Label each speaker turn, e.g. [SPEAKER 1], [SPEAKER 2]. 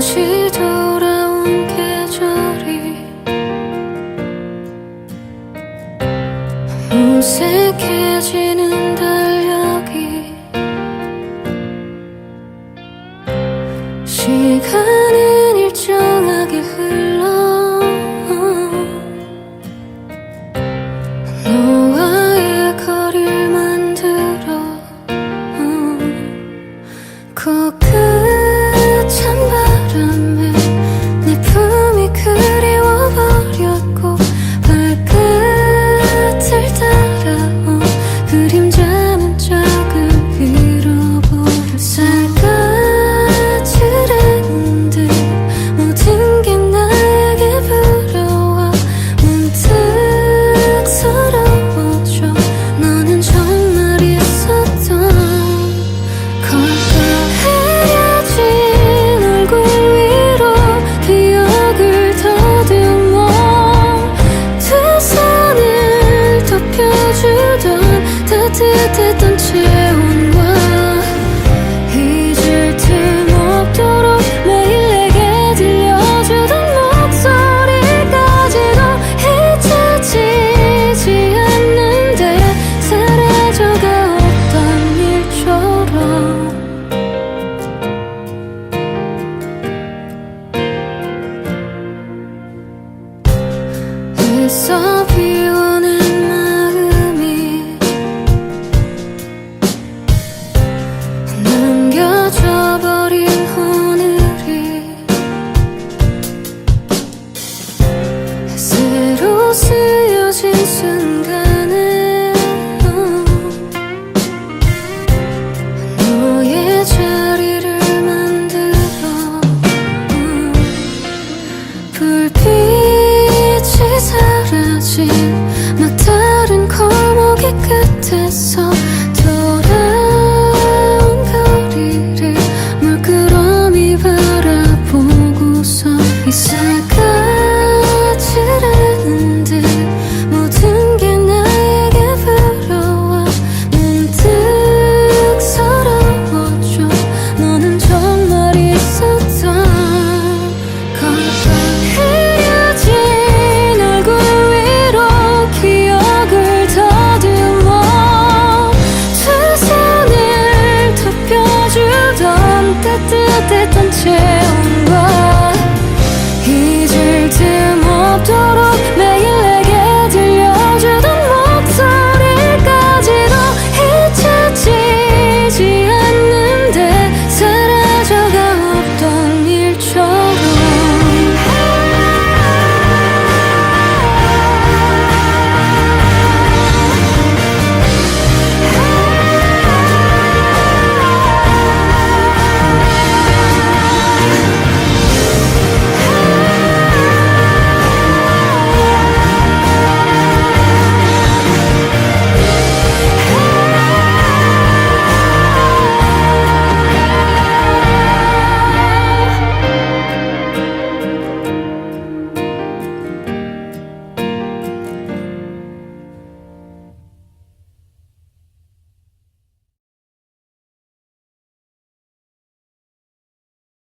[SPEAKER 1] 다시 돌아온 계절이 무색해지는 달력이 시간은 일정하게 흘러 따뜻했던 체온과 잊을 틈 없도록 매일 내게 들려주던 목소리까지도 잊혀지지 않는데 사라져가 없던 일처럼 있어 끝에서